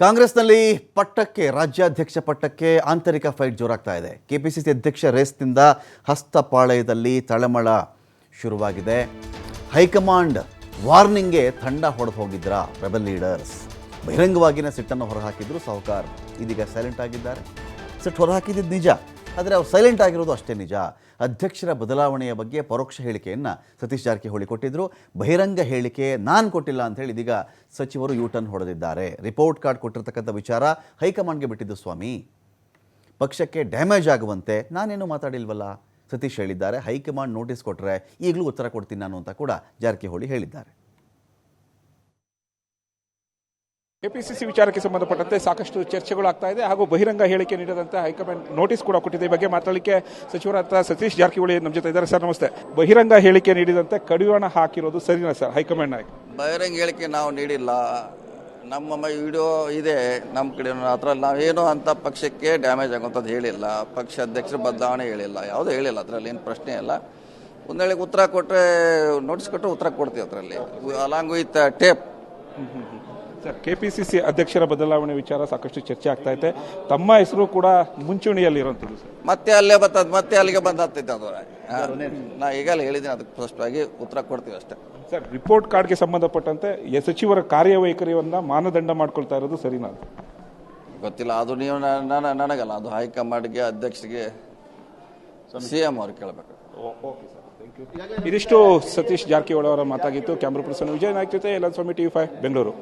ಕಾಂಗ್ರೆಸ್ನಲ್ಲಿ ಪಟ್ಟಕ್ಕೆ, ರಾಜ್ಯಾಧ್ಯಕ್ಷ ಪಟ್ಟಕ್ಕೆ ಆಂತರಿಕ ಫೈಟ್ ಜೋರಾಗ್ತಾ ಇದೆ. ಸಿ ಅಧ್ಯಕ್ಷ ರೇಸ್ನಿಂದ ಹಸ್ತಪಾಳಯದಲ್ಲಿ ತಳಮಳ ಶುರುವಾಗಿದೆ. ಹೈಕಮಾಂಡ್ ವಾರ್ನಿಂಗ್ಗೆ ತಂಡ ಹೊಡೆದು ಹೋಗಿದ್ರ ರೆಬಲ್ ಲೀಡರ್ಸ್. ಬಹಿರಂಗವಾಗಿನ ಸಿಟ್ಟನ್ನು ಹೊರಹಾಕಿದ್ರು ಸಾಹುಕಾರ್. ಇದೀಗ ಸೈಲೆಂಟ್ ಆಗಿದ್ದಾರೆ. ಸಿಟ್ಟು ಹೊರಹಾಕಿದ್ದು ನಿಜ, ಆದರೆ ಅವ್ರು ಸೈಲೆಂಟ್ ಆಗಿರೋದು ಅಷ್ಟೇ ನಿಜ. ಅಧ್ಯಕ್ಷರ ಬದಲಾವಣೆಯ ಬಗ್ಗೆ ಪರೋಕ್ಷ ಹೇಳಿಕೆಯನ್ನು ಸತೀಶ್ ಜಾರಕಿಹೊಳಿ ಕೊಟ್ಟಿದ್ದರು ಬಹಿರಂಗ ಹೇಳಿಕೆ ನಾನು ಕೊಟ್ಟಿಲ್ಲ ಅಂತ ಹೇಳಿ ಇದೀಗ ಸಚಿವರು ಯೂಟರ್ನ್ ಹೊಡೆದಿದ್ದಾರೆ. ರಿಪೋರ್ಟ್ ಕಾರ್ಡ್ ಕೊಟ್ಟಿರ್ತಕ್ಕಂಥ ವಿಚಾರ ಹೈಕಮಾಂಡ್ಗೆ ಬಿಟ್ಟಿದ್ದು ಸ್ವಾಮಿ. ಪಕ್ಷಕ್ಕೆ ಡ್ಯಾಮೇಜ್ ಆಗುವಂತೆ ನಾನೇನು ಮಾತಾಡಿಲ್ವಲ್ಲ? ಸತೀಶ್ ಹೇಳಿದ್ದಾರೆ. ಹೈಕಮಾಂಡ್ ನೋಟಿಸ್ ಕೊಟ್ಟರೆ ಈಗಲೂ ಉತ್ತರ ಕೊಡ್ತೀನಿ ನಾನು ಅಂತ ಕೂಡ ಜಾರಕಿಹೊಳಿ ಹೇಳಿದ್ದಾರೆ. ಕೆಪಿಸಿಸಿ ವಿಚಾರಕ್ಕೆ ಸಂಬಂಧಪಟ್ಟಂತೆ ಸಾಕಷ್ಟು ಚರ್ಚೆಗಳು ಆಗ್ತಾ ಇದೆ ಹಾಗೂ ಬಹಿರಂಗ ಹೇಳಿಕೆ ನೀಡದಂತೆ ಹೈಕಮಾಂಡ್ ನೋಟಿಸ್ ಕೂಡ ಕೊಟ್ಟಿದೆ. ಈ ಬಗ್ಗೆ ಮಾತಾಡಲಿಕ್ಕೆ ಸಚಿವರಾದ ಸತೀಶ್ ಜಾರಕಿಹೊಳಿ ನಮ್ಮ ಜೊತೆ ಇದ್ದಾರೆ ಸರ್ ನಮಸ್ತೆ. ಬಹಿರಂಗ ಹೇಳಿಕೆ ನೀಡಿದಂತೆ ಕಡಿವಾಣ ಹಾಕಿರೋದು ಸರಿನಾ ಸರ್ ಹೈಕಮಾಂಡ್ ನಾಯಕ? ಬಹಿರಂಗ ಹೇಳಿಕೆ ನಾವು ನೀಡಿಲ್ಲ. ನಮ್ಮ ವಿಡಿಯೋ ಇದೆ ನಮ್ಮ ಕಡೆ ಅದರಲ್ಲಿ ನಾವೇನು ಅಂತ ಪಕ್ಷಕ್ಕೆ ಡ್ಯಾಮೇಜ್ ಆಗುವಂಥದ್ದು ಹೇಳಿಲ್ಲ. ಪಕ್ಷ ಅಧ್ಯಕ್ಷರ ಬದಲಾವಣೆ ಹೇಳಿಲ್ಲ. ಯಾವುದೂ ಹೇಳಿಲ್ಲ ಅದರಲ್ಲಿ ಏನು ಪ್ರಶ್ನೆ ಇಲ್ಲ. ಒಂದು ವೇಳೆ ಉತ್ತರ ಕೊಟ್ಟರೆ ನೋಟಿಸ್ ಕೊಟ್ಟರೆ ಉತ್ತರ ಕೊಡ್ತೀವಿ ಅದರಲ್ಲಿ. Along with tape sir KPCC ಅಧ್ಯಕ್ಷರ ಬದಲಾವಣೆ ವಿಚಾರ ಸಾಕಷ್ಟು ಚರ್ಚೆ ಆಗ್ತಾ ಇದೆ. ತಮ್ಮ ಹೆಸರು ಕೂಡ ಮುಂಚೂಣಿಯಲ್ಲಿ ಇರುವಂತದ್ದು ಸರ್. ಮತ್ತೆ ಅಲ್ಲೇ ಬರ್ತದೆ ಮತ್ತೆ ಅಲ್ಲಿಗೆ ಬಂದು ಹತ್ತೈತೆ ಅದು. ನಾ ಈಗಲೇ ಹೇಳಿದ್ದೀನಿ ಅದಕ್ಕೆ ಸ್ಪಷ್ಟವಾಗಿ ಉತ್ತರ ಕೊಡ್ತೀವಿ ಅಷ್ಟೇ. ಸರ್ ರಿಪೋರ್ಟ್ ಕಾರ್ಡ್ಗೆ ಸಂಬಂಧಪಟ್ಟಂತೆ ಸಚಿವರ ಕಾರ್ಯವೈಖರಿಯನ್ನ ಮಾನದಂಡ ಮಾಡ್ಕೊಳ್ತಾ ಇರೋದು ಸರಿನಾ ಗೊತ್ತಿಲ್ಲ ಅದು ನೀವು ನಾನು ನನಗಲ್ಲ ಅದು ಹೈಕಮಾಂಡ್ಗೆ ಅಧ್ಯಕ್ಷರಿಗೆ ಸಿ ಎಂ ಅವ್ರಿಗೆ ಕೇಳಬೇಕು. ಇದಿಷ್ಟು ಸತೀಶ್ ಜಾರಕಿಹೊಳಿ ಅವರ ಮಾತಾಗಿತ್ತು. ಕ್ಯಾಮ್ರಾ ಪರ್ಸನ್ ವಿಜಯ್ ನಾಯ್ಕ ಜೊತೆ ಎಲ್ಲ ಸ್ವಾಮಿ ಟಿವಿ ಫೈವ್ ಬೆಂಗಳೂರು.